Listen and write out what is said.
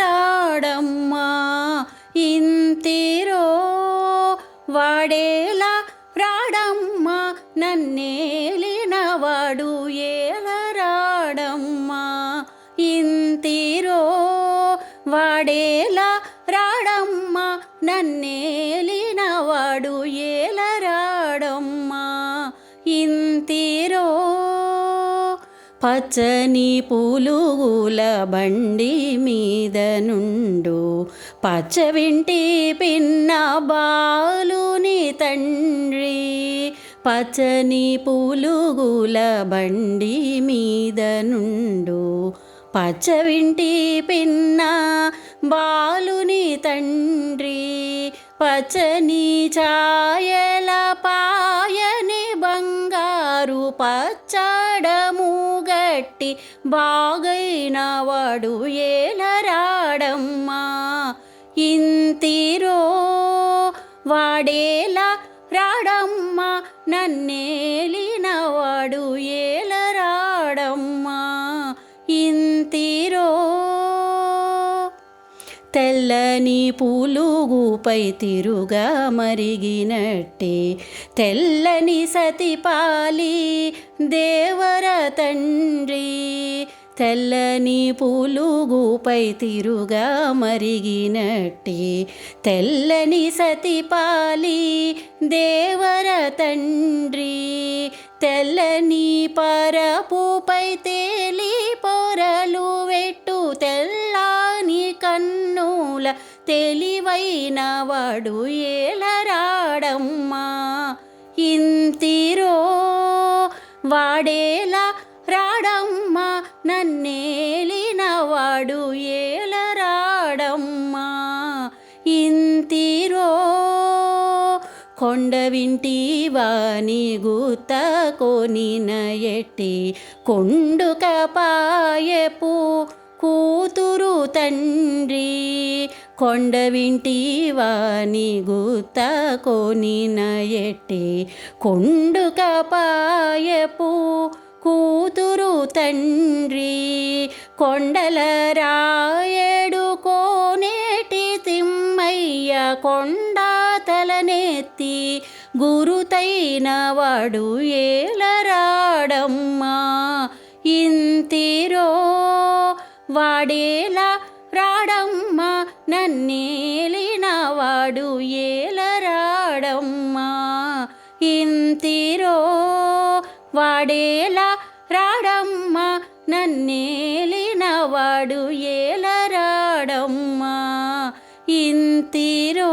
ఏలరాడమ్మా ఇంతిరో వాడేలా రాడమ్మా నన్నేలినవాడు ఏలరాడమ్మా ఇంతిరో వాడేలా రాడమ్మా నన్నేలినవాడు ఏలరాడమ్మా ఇంతిరో పచ్చని పూలుగుల బండి మీద నుండు పచ్చవింటి పిన్న బాలుని తండ్రి. పచ్చని పూలుగుల బండి మీద నుండు పచ్చవింటి పిన్న బాలుని తండ్రి. పచ్చని ఛాయల పాయని బంగారు పచ్చడ గట్టి బాగైన వాడు ఏలరాడమ్మా. ఇంతిరో వాడేలా రాడమ్మా నన్నేలినవాడు తెల్లని పూలుగుపై తిరుగా మరిగినట్టే. తెల్లని సతిపాలి దేవర తండ్రి. తెల్లని పూలుగుపై తిరుగా మరిగినట్టే. తెల్లని సతిపాలి దేవర తండ్రి. తెల్లని పరపుపై తేలిపో తెలివైన వాడు ఏలరాడమ్మా. ఇంతిరో వాడేలా రాడమ్మా నన్నేలిన వాడు ఏలరాడమ్మా. ఇంతిరో కొండ వింటి గుత కొనిన ఎట్టి కొండుక పాయపు తండ్రి కొండ వింటి వాని గుత కొనిన ఎట్టి కొండు పాయపు కూతురు తండ్రి కొండల రాయడు కోనేటి తిమ్మయ్య కొండ తలనెత్తి గురుతైన వాడు ఏలరాడమ్మా ఇంతిరో వాడేలా రాడమ్మా నన్నేలిన వాడు ఏలరాడమ్మా ఇంతిరో వాడేలా రాడమ్మా నన్నేలిన వాడు ఏలరాడమ్మా ఇంతిరో